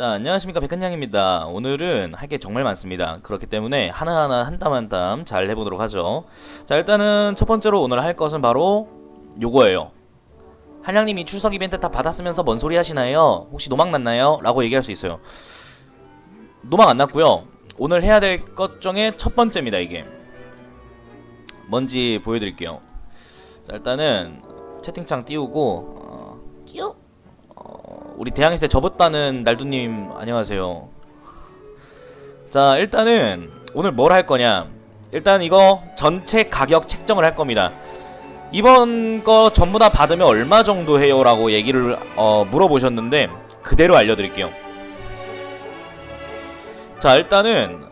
자, 안녕하십니까 백한양입니다. 오늘은 할 게 정말 많습니다. 그렇기 때문에 하나하나 한 땀 한 땀 잘 해보도록 하죠. 자, 일단은 첫 번째로 오늘 할 것은 바로 요거예요. 한양님이 출석 이벤트 다 받았으면서 뭔 소리 하시나요? 혹시 노망 났나요? 라고 얘기할 수 있어요. 노망 안 났고요. 오늘 해야 될 것 중에 첫 번째입니다, 이게. 뭔지 보여드릴게요. 자, 일단은 채팅창 띄우고 어, 우리 대항했을 때 접었다는 날두님 안녕하세요. 자 일단은 오늘 뭘 할 거냐? 일단 이거 전체 가격 책정을 할 겁니다. 이번 거 전부 다 받으면 얼마 정도 해요 라고 얘기를 어, 물어보셨는데 그대로 알려드릴게요. 자 일단은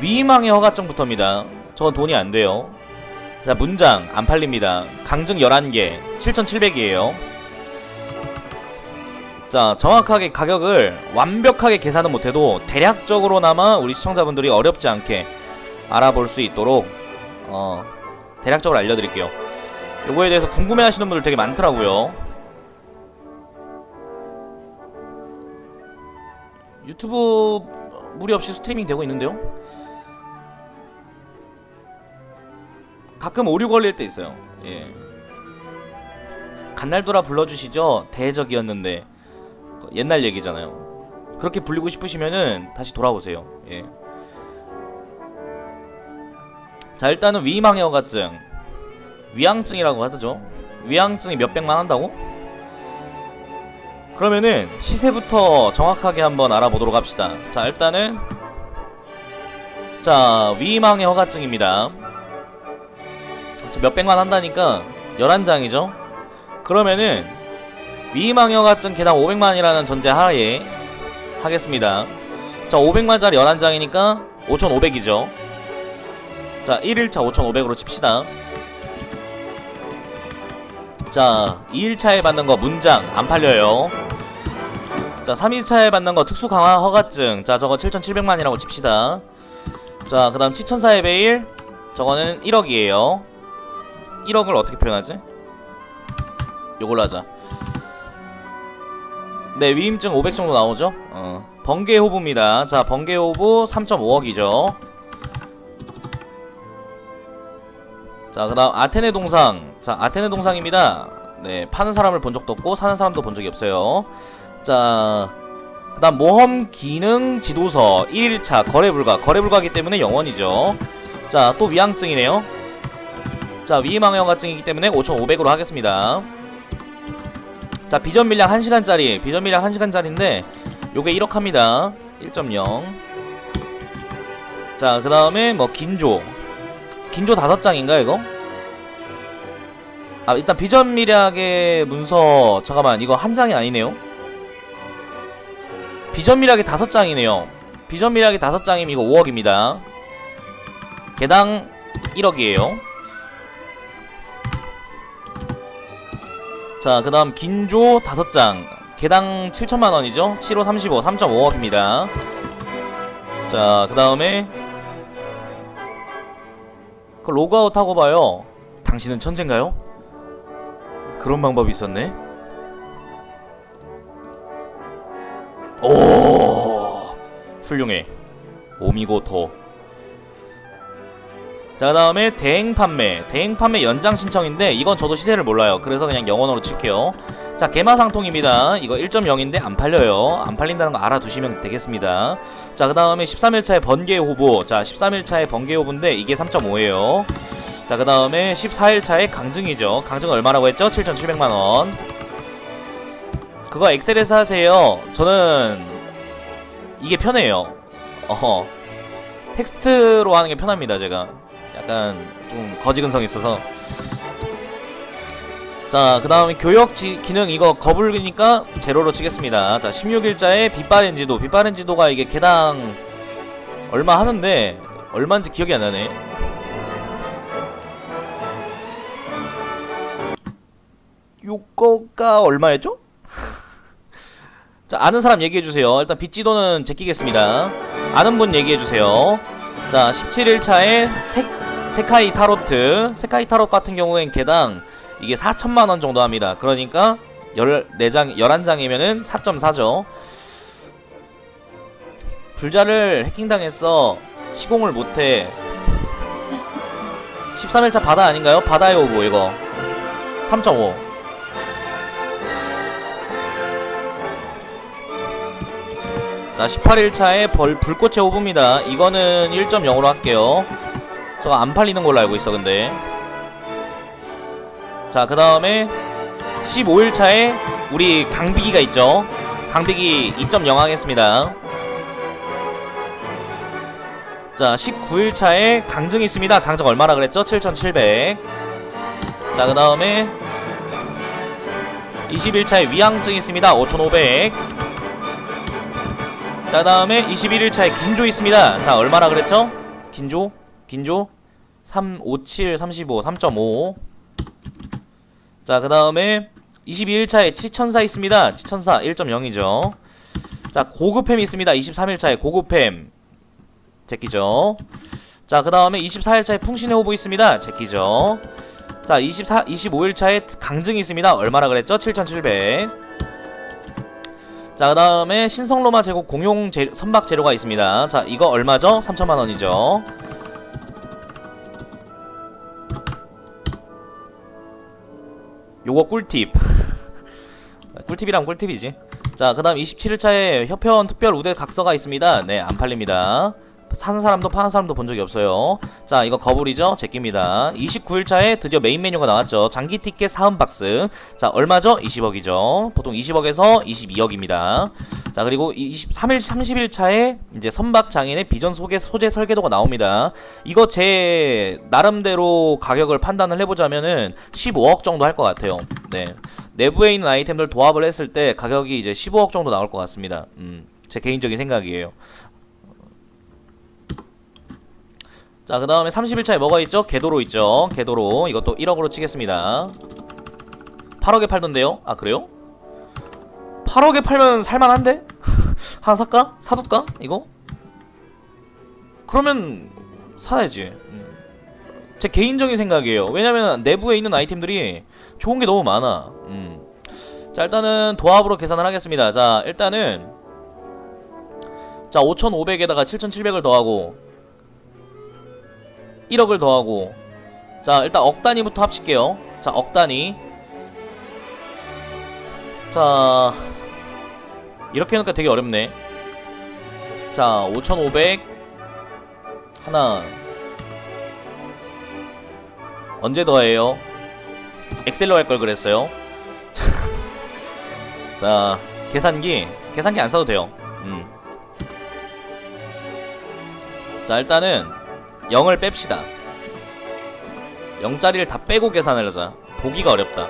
위망의 허가증부터입니다. 저건 돈이 안 돼요. 자 문장 안 팔립니다. 강증 11개 7,700이에요. 자 정확하게 가격을 완벽하게 계산은 못해도 대략적으로나마 우리 시청자분들이 어렵지 않게 알아볼 수 있도록 어 대략적으로 알려드릴게요. 요거에 대해서 궁금해하시는 분들 되게 많더라고요. 유튜브 무리 없이 스트리밍 되고 있는데요? 가끔 오류 걸릴 때 있어요. 예. 간날돌아 불러주시죠. 대적이었는데 옛날 얘기잖아요. 그렇게 불리고 싶으시면은 다시 돌아오세요. 예. 자 일단은 위망의 허가증 위양증이라고 하죠. 위양증이 몇 백만 한다고? 그러면은 시세부터 정확하게 한번 알아보도록 합시다. 자 일단은 자 위망의 허가증입니다. 자, 몇 백만 한다니까 11장이죠. 그러면은 위망 허가증 개당 500만이라는 전제 하에 하겠습니다. 자, 500만짜리 11장이니까 5,500이죠. 자, 1일차 5,500으로 칩시다. 자, 2일차에 받는 거 문장 안 팔려요. 자, 3일차에 받는 거 특수 강화 허가증. 자, 저거 7,700만이라고 칩시다. 자, 그다음 7,400일 저거는 1억이에요. 1억을 어떻게 표현하지? 요걸로 하자. 네, 위임증 500 정도 나오죠? 어. 번개 호부입니다. 자, 번개 호부 3.5억이죠. 자, 그다음 아테네 동상. 자, 아테네 동상입니다. 네, 파는 사람을 본 적도 없고 사는 사람도 본 적이 없어요. 자, 그다음 모험 기능 지도서 1일차 거래 불가. 거래 불가기 때문에 영원이죠. 자, 또 위양증이네요. 자, 위임항영가증이기 때문에 5,500으로 하겠습니다. 자 비전 밀량 1시간짜리 비전 밀량 1시간짜리인데 요게 1억 합니다. 1.0자 그 다음에 뭐 긴조. 긴조 다섯 장인가 이거? 아 일단 비전 밀약의 문서 잠깐만 이거 한 장이 아니네요. 비전 밀약이 다섯 장이네요. 비전 밀약이 다섯 장이면 이거 5억입니다. 개당 1억이에요 자, 그 다음 긴조 5장. 개당 7천만원이죠? 7호 35, 3.5억입니다. 자, 그 다음에 그 로그아웃 하고 봐요. 당신은 천재인가요? 그런 방법이 있었네. 오! 훌륭해. 오미고토 자, 그 다음에 대행 판매. 대행 판매 연장 신청인데, 이건 저도 시세를 몰라요. 그래서 그냥 영원으로 칠게요. 자, 개마상통입니다. 이거 1.0인데 안 팔려요. 안 팔린다는 거 알아두시면 되겠습니다. 자, 그 다음에 13일차의 번개 호부. 자, 13일차의 번개 호부인데, 이게 3.5예요. 자, 그 다음에 14일차의 강증이죠. 강증 얼마라고 했죠? 7,700만원. 그거 엑셀에서 하세요. 저는, 이게 편해요. 어허. 텍스트로 하는 게 편합니다, 제가. 약간 좀 거지근성 있어서. 자 그 다음에 교역 지, 기능 이거 거불기니까 제로로 치겠습니다. 자 16일자에 빛바랜 지도. 빛바랜 지도가 이게 개당 얼마 하는데 얼마인지 기억이 안 나네. 요거가 얼마였죠? 자 아는 사람 얘기해주세요. 일단 빛지도는 제끼겠습니다. 아는 분 얘기해주세요. 자 17일차에 색 세카이 타로트. 세카이 타로 같은 경우엔 개당 이게 4천만원 정도 합니다. 그러니까 14장 11장이면은 4.4죠. 불자를 해킹당했어 시공을 못해. 13일차 바다 아닌가요? 바다의 오보 이거. 3.5 자 18일차에 벌 불꽃의 오브입니다. 이거는 1.0으로 할게요 저거 안 팔리는 걸로 알고 있어 근데 자 그 다음에 15일차에 우리 강비기가 있죠 강비기 2.0 하겠습니다 자 19일차에 강증이 있습니다 강증 얼마나 그랬죠? 7700자 그 다음에 21일차에 위항증이 있습니다 5500자 다음에 21일차에 긴조 있습니다 자 얼마나 그랬죠? 긴조? 긴조? 3, 5, 7, 35, 3.5 자 그 다음에 22일차에 치천사 있습니다. 치천사 1.0이죠. 자 고급햄이 있습니다. 23일차에 고급햄 제끼죠. 자 그 다음에 24일차에 풍신의 호부 있습니다. 제끼죠. 자 24, 25일차에 강증이 있습니다. 얼마나 그랬죠? 7700 자, 그 다음에 신성로마 제국 공용 재, 선박 재료가 있습니다. 자, 이거 얼마죠? 3천만원이죠. 요거 꿀팁. 꿀팁이랑 꿀팁이지. 자, 그 다음 27일차에 협회원 특별 우대 각서가 있습니다. 네, 안 팔립니다. 사는 사람도 파는 사람도 본 적이 없어요. 자, 이거 거불이죠? 제끼입니다. 29일차에 드디어 메인 메뉴가 나왔죠. 장기 티켓 사은 박스. 자, 얼마죠? 20억이죠. 보통 20억에서 22억입니다. 자, 그리고 23일, 30일 차에 이제 선박 장인의 비전 소개 소재 설계도가 나옵니다. 이거 제 나름대로 가격을 판단을 해보자면은 15억 정도 할 것 같아요. 네. 내부에 있는 아이템들 도합을 했을 때 가격이 이제 15억 정도 나올 것 같습니다. 음, 제 개인적인 생각이에요. 자, 그 다음에 30일차에 뭐가 있죠? 개도로 있죠. 개도로. 이것도 1억으로 치겠습니다. 8억에 팔던데요? 아, 그래요? 8억에 팔면 살만한데? 하나 살까? 사둘까? 이거? 그러면 사야지. 음. 제 개인적인 생각이에요. 왜냐면 내부에 있는 아이템들이 좋은 게 너무 많아. 음. 자, 일단은 도합으로 계산을 하겠습니다. 자, 일단은 자, 5,500에다가 7,700을 더하고 1억을 더하고 자 일단 억 단위부터 합칠게요 자 억 단위 자 이렇게 해놓으니까 되게 어렵네. 자 5500 하나. 언제 더해요? 엑셀로 할 걸 그랬어요. 자 계산기. 계산기 안 써도 돼요. 음. 자 일단은 0을 뺍시다. 0짜리를 다 빼고 계산을 하자. 보기가 어렵다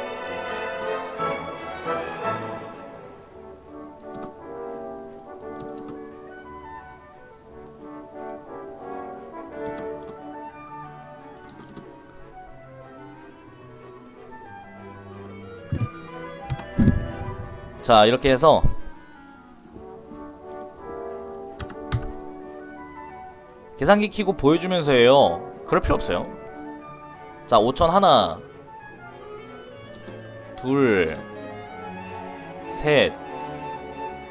자 이렇게 해서 계산기 키고 보여주면서 해요. 그럴 필요 없어요. 자 5천 하나. 둘셋.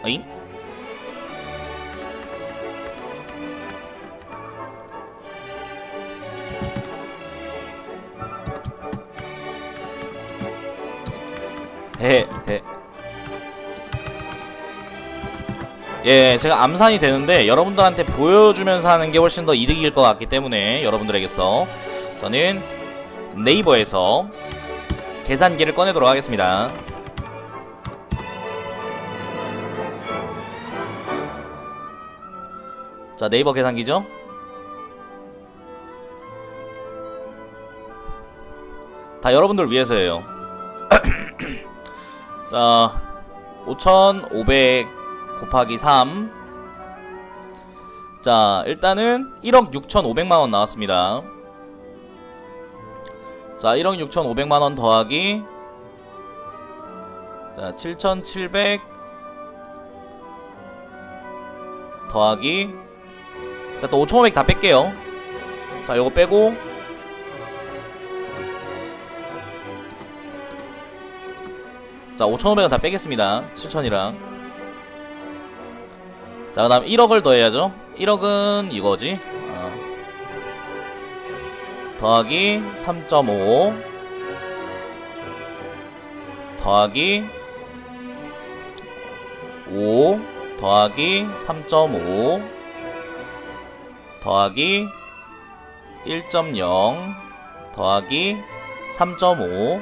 어잉? 헤헤 예, 제가 암산이 되는데 여러분들한테 보여주면서 하는 게 훨씬 더 이득일 것 같기 때문에 여러분들에게서 저는 네이버에서 계산기를 꺼내도록 하겠습니다. 자, 네이버 계산기죠? 다 여러분들 위해서예요. 자, 5,500 곱하기 3. 자, 일단은 1억 6,500만 원 나왔습니다. 자, 1억 6,500만 원 더하기 자, 7,700 더하기 자, 또 5,500 다 뺄게요. 자, 요거 빼고 자, 5,500원 다 빼겠습니다. 7,000이랑 자 그 다음 1억을 더해야죠. 1억은 이거지. 어. 더하기 3.5 더하기 5 더하기 3.5 더하기 1.0 더하기 3.5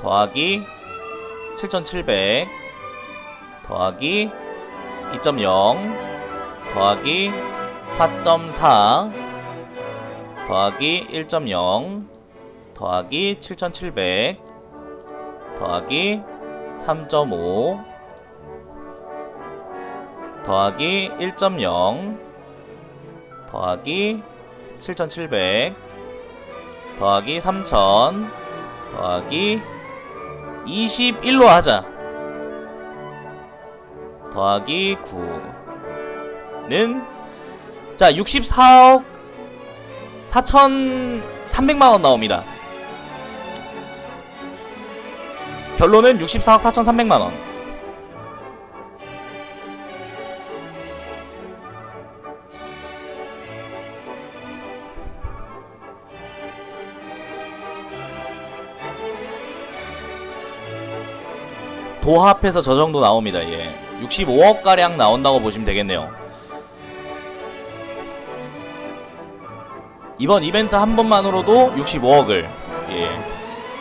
더하기 7700 더하기 2.0 더하기 4.4 더하기 1.0 더하기 7700 더하기 3.5 더하기 1.0 더하기 7700 더하기 3000 더하기 21로 하자 더하기 9는 자 64억 4,300만원 나옵니다 결론은 64억 4,300만원 도합해서 저 정도 나옵니다. 예. 65억 가량 나온다고 보시면 되겠네요. 이번 이벤트 한 번만으로도 65억을 예.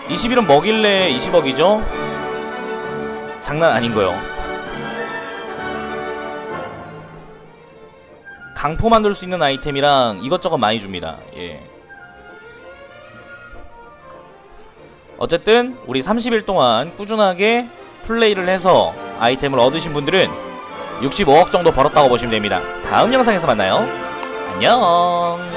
20일은 먹일래 20억이죠? 장난 아닌 거요. 강포 만들 수 있는 아이템이랑 이것저것 많이 줍니다. 예. 어쨌든 우리 30일 동안 꾸준하게 플레이를 해서 아이템을 얻으신 분들은 65억 정도 벌었다고 보시면 됩니다. 다음 영상에서 만나요. 안녕.